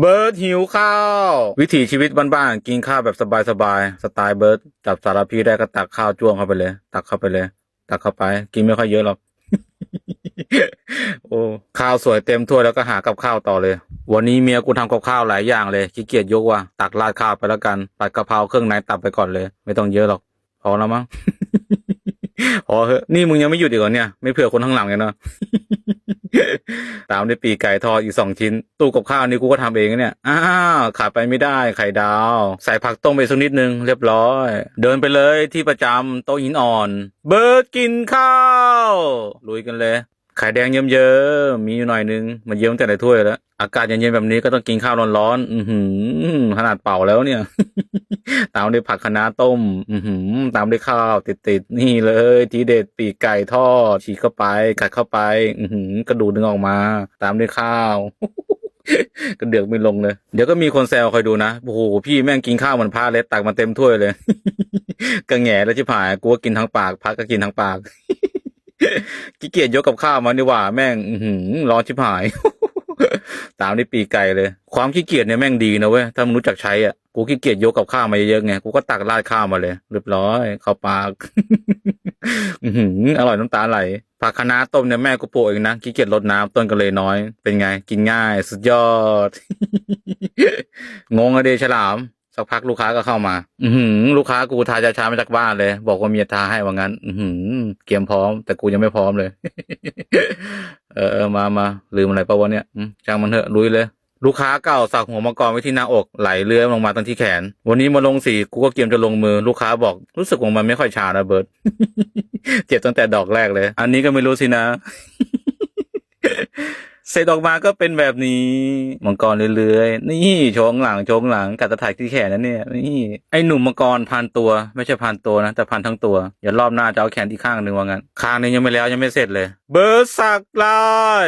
เบิร์ดหิวข้าว วิถีชีวิตบ้านๆกินข้าวแบบสบายๆสไตล์เบิร์ดจับสารพีได้ก็ตักข้าวจ้วงเข้าไปเลย ตักเข้าไปเลย ตักเข้าไป กินไม่ค่อยเยอะหรอกโอ้ข้าวสวยเต็มถ้วยแล้วก็หากับข้าวต่อเลย วันนี้เมียกูทำกับข้าวหลายอย่างเลยขี้เกียจยกว่ะตักราดข้าวไปแล้วกันผัดกะเพราเครื่องในตับไปก่อนเลย ไม่ต้องเยอะหรอกพอแล้วมั้งพอเหอะนี่มึงยังไม่หยุดอีกเหรอเนี่ย ไม่เผื่อคนข้างหลังเลยเนาะ ตามด้วยปีกไก่ทอดอีกสองชิ้น ตู้กับข้าวนี่กูก็ทำเองเนี่ย อ้าวขาดไปไม่ได้ไข่ดาว ใส่ผักต้มไปสักนิดนึงเรียบร้อย เดินไปเลยที่ประจำโต๊ะหินอ่อน เบิร์ดกินข้าวลุยกันเลย ไข่แดงเยิ้มๆมีอยู่หน่อยนึง มันเยิ้มแต่ในถ้วยแล้ว อากาศเย็นๆแบบนี้ก็ต้องกินข้าวร้อนๆขนาดเป่าแล้วเนี่ย ตามด้วยผักคะน้าต้ม อืตามด้วยข้าวติดๆนี่เลย ทีเด็ดปีกไก่ทอดฉีกเข้าไปกัดเข้าไป อือหือกระดูกดึงออกมา ตามด้วยข้าวก็เดือกไม่ลงเลย เดี๋ยวก็มีคนแซวคอยดูนะ โอ้โห พี่แม่งกินข้าวเหมือนพระเลยตักมาเต็มถ้วยเลยก็แง่แล้วชิบหายกูก็กินทั้งปากพักก็กินทั้งปากขี้เกียจยกกับข้าวมาดีกว่า แม่ง อือหือร้อนชิบหาย ตามด้วยปีไก่เลย ความขี้เกียจเนี่ยแม่งดีนะเว้ย ถ้ามึงรู้จักใช้อะ กูขี้เกียจยกกับข้าวมาเยอะๆไง กูก็ตักราดข้าวมาเลย เรียบร้อย เข้าปาก อืออร่อยน้ำตาไหล ผักคะน้าต้มเนี่ยแม่กูปลูกเองนะ ขี้เกียจรดน้ำต้นก็เลยน้อย เป็นไง กินง่าย สุดยอด งงอะเดฉลามสักพักลูกค้าก็เข้ามา อืลูกค้ากูทายาชามาจากบ้านเลย บอกว่าเมียทาให้ว่างั้น อืเกียมพร้อม แต่กูยังไม่พร้อมเลย เออเออมามาลืมอะไรปะวะเนี่ยจ้างมันเถอะลุยเลย ลูกค้าเก่าสักหัวมังกรไว้ที่หน้าอกไหลเลื้อยลงมาตั้งที่แขน วันนี้มาลงสีกูก็เกียมจะลงมือลูกค้าบอกรู้สึกว่ามันไม่ค่อยชานะเบิร์ตเจ็บตั้งแต่ดอกแรกเลย อันนี้ก็ไม่รู้สินะ เสร็จออกมาก็เป็นแบบนี้มังกรเลื้อยๆ นี่โชงหลังโชงหลังกัดตะถ่ายที่แขนนั่นเนี่ยนี่ไอหนุ่มมังกรพันตัว ไม่ใช่พันตัวนะแต่พันทั้งตัวอย่ารอบหน้าจะเอาแขนที่ข้างหนึ่งว่างั้นข้างนึงยังไม่แล้วยังไม่เสร็จเลย เบอร์สักลาย